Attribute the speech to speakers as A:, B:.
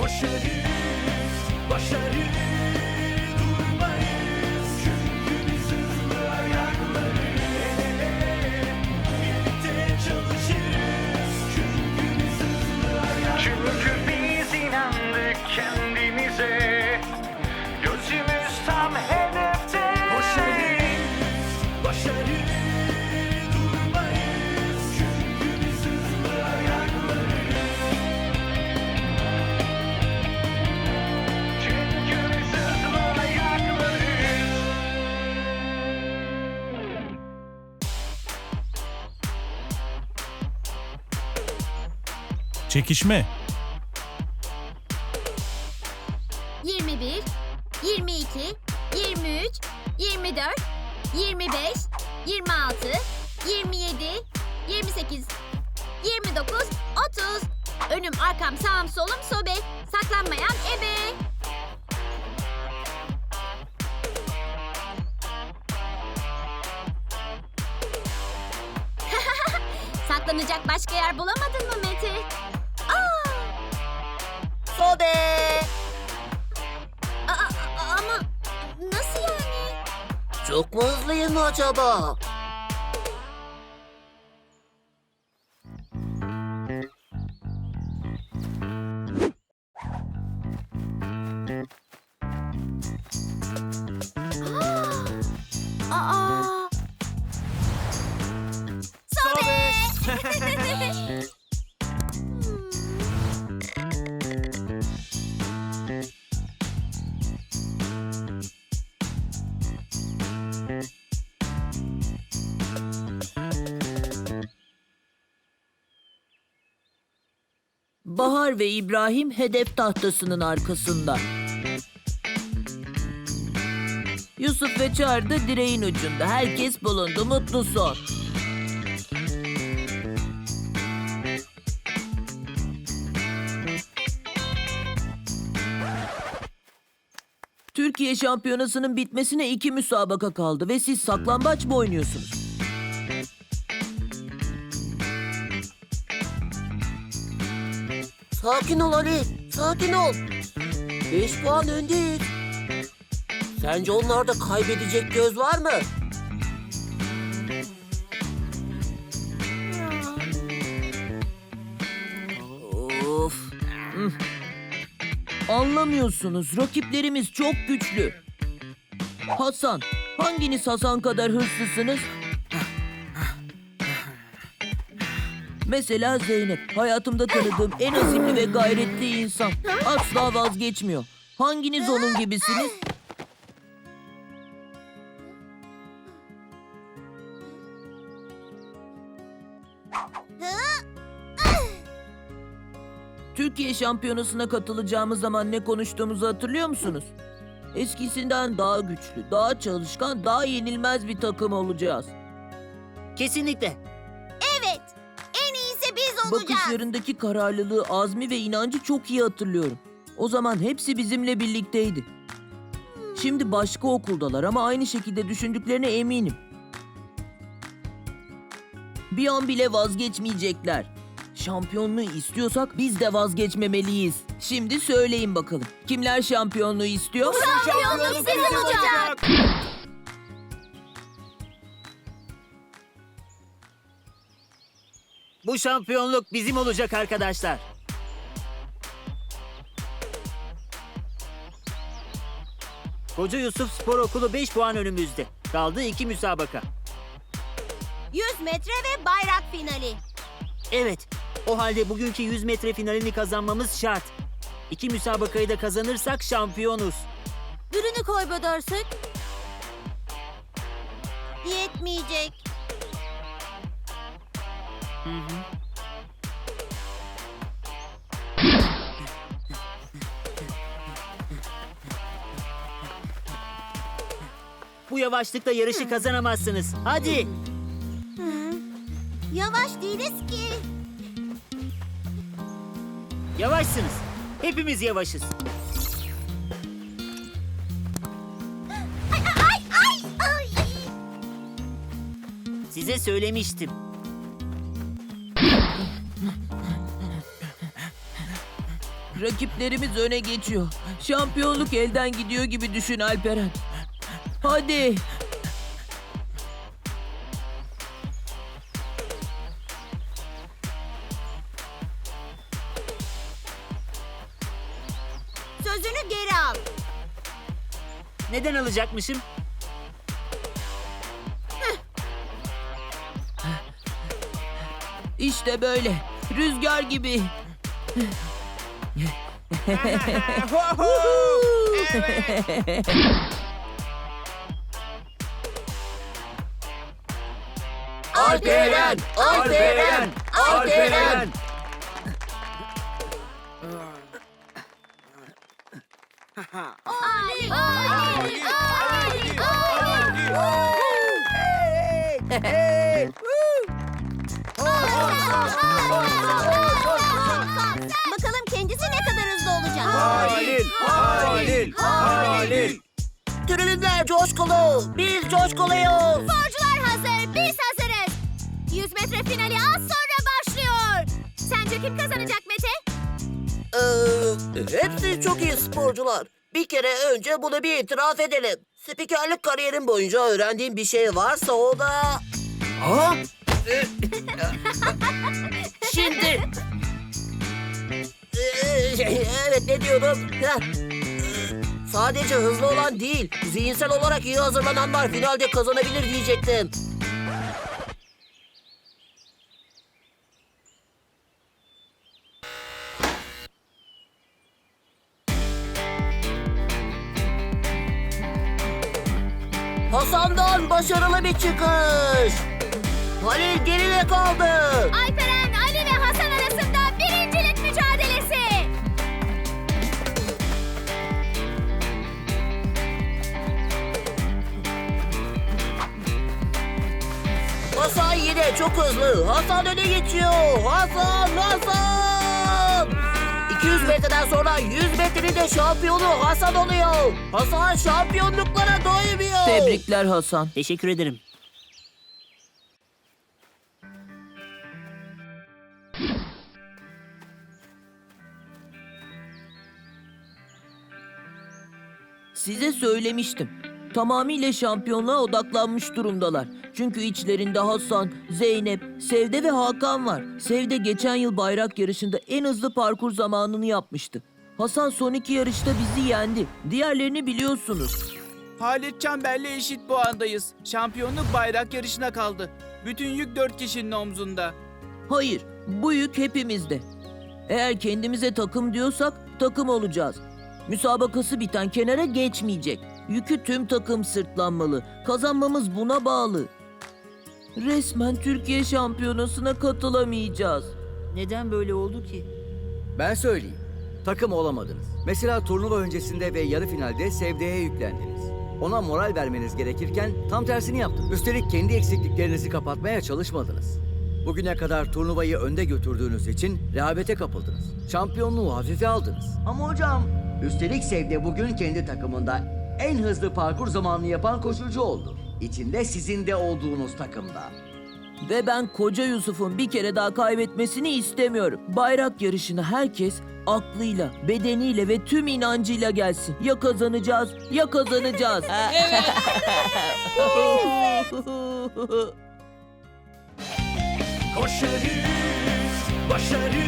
A: Koşarız, başarı
B: Çekişme.
C: 21, 22, 23, 24, 25, 26, 27, 28, 29, 30. Önüm, arkam, sağım, solum, sobe. Saklanmayan ebe. Saklanacak başka yer bulamadın mı
D: Çok mu hızlıyım acaba? Bahar ve İbrahim hedef tahtasının arkasında. Yusuf ve Çağrı da direğin ucunda. Herkes bulundu. Mutlu son. Türkiye şampiyonasının bitmesine iki müsabaka kaldı ve siz saklambaç mı oynuyorsunuz? Sakin ol Ali, sakin ol. Beş puan öndeyiz. Sence onlarda kaybedecek göz var mı? Of. Anlamıyorsunuz. Rakiplerimiz çok güçlü. Hasan, hanginiz Hasan kadar hırslısınız? Mesela Zeynep, hayatımda tanıdığım en azimli ve gayretli insan. Asla vazgeçmiyor. Hanginiz onun gibisiniz? Türkiye şampiyonasına katılacağımız zaman ne konuştuğumuzu hatırlıyor musunuz? Eskisinden daha güçlü, daha çalışkan, daha yenilmez bir takım olacağız.
E: Kesinlikle.
C: Evet, en iyisi biz olacağız.
D: Bakışlarındaki kararlılığı, azmi ve inancı çok iyi hatırlıyorum. O zaman hepsi bizimle birlikteydi. Şimdi başka okuldalar ama aynı şekilde düşündüklerine eminim. Bir an bile vazgeçmeyecekler. Şampiyonluğu istiyorsak biz de vazgeçmemeliyiz. Şimdi söyleyin bakalım. Kimler şampiyonluğu istiyor?
C: Şampiyonluk sizin olacak.
E: Bu şampiyonluk bizim olacak arkadaşlar. Koca Yusuf Spor Okulu 5 puan önümüzde. Kaldı 2 müsabaka.
C: 100 metre ve bayrak finali.
E: Evet. O halde bugünkü 100 metre finalini kazanmamız şart. İki müsabakayı da kazanırsak şampiyonuz.
C: Ürünü kaybedersek? Yetmeyecek.
E: Bu yavaşlıkla yarışı kazanamazsınız. Hadi.
C: Yavaş değiliz ki.
E: Yavaşsınız. Hepimiz yavaşız.
C: Ay ay ay.
E: Size söylemiştim.
D: Rakiplerimiz öne geçiyor. Şampiyonluk elden gidiyor gibi düşün Alperen. Hadi.
C: Sözünü geri al.
E: Neden alacakmışım?
D: İşte böyle. Rüzgar gibi.
A: Alperen! Alperen! Alperen!
C: Ali, Ali, Ali, Ali, Bakalım kendisi ne kadar hızlı olacak.
A: Halil! Halil! Halil!
B: Tribünler coşkulu. Biz coşkuluyuz.
C: Sporcular hazır, biz hazırız. 100 metre finali az sonra başlıyor. Sence kim kazanacak Mete?
B: Ee, hepsi çok iyi sporcular. Bir kere önce bunu bir itiraf edelim. Spikerlik kariyerim boyunca öğrendiğim bir şey varsa o da... Ha? Ee, Şimdi... Ee, şey, evet ne diyordum? Sadece hızlı olan değil, zihinsel olarak iyi hazırlananlar finalde kazanabilir diyecektim. Hasan'dan başarılı bir çıkış. Halil geride kaldı.
C: Alperen, Ali ve Hasan arasında birincilik mücadelesi.
B: Hasan yine çok hızlı. Hasan öne geçiyor. Hasan, Hasan. 200 metreden sonra 100 metrenin de şampiyonu Hasan oluyor. Hasan şampiyonluklara doymuyor.
D: Tebrikler Hasan.
E: Teşekkür ederim.
D: Size söylemiştim. Tamamıyla şampiyonluğa odaklanmış durumdalar. Çünkü içlerinde Hasan, Zeynep, Sevde ve Hakan var. Sevde geçen yıl bayrak yarışında en hızlı parkur zamanını yapmıştı. Hasan son iki yarışta bizi yendi. Diğerlerini biliyorsunuz.
F: Halit Çember'le eşit puandayız. Şampiyonluk bayrak yarışına kaldı. Bütün yük dört kişinin omzunda.
D: Hayır, bu yük hepimizde. Eğer kendimize takım diyorsak takım olacağız. Müsabakası biten kenara geçmeyecek. Yükü tüm takım sırtlanmalı. Kazanmamız buna bağlı. Resmen Türkiye şampiyonasına katılamayacağız.
E: Neden böyle oldu ki?
G: Ben söyleyeyim. Takım olamadınız. Mesela turnuva öncesinde ve yarı finalde Sevde'ye yüklendiniz. Ona moral vermeniz gerekirken tam tersini yaptınız. Üstelik kendi eksikliklerinizi kapatmaya çalışmadınız. Bugüne kadar turnuvayı önde götürdüğünüz için rehavete kapıldınız. Şampiyonluğu hafife aldınız.
H: Ama hocam, üstelik Sevde bugün kendi takımında en hızlı parkur zamanını yapan koşucu oldu. İçinde sizin de olduğunuz takımda.
D: Ve ben koca Yusuf'un bir kere daha kaybetmesini istemiyorum. Bayrak yarışına herkes aklıyla, bedeniyle ve tüm inancıyla gelsin. Ya kazanacağız ya kazanacağız.
A: Koşarız, başarı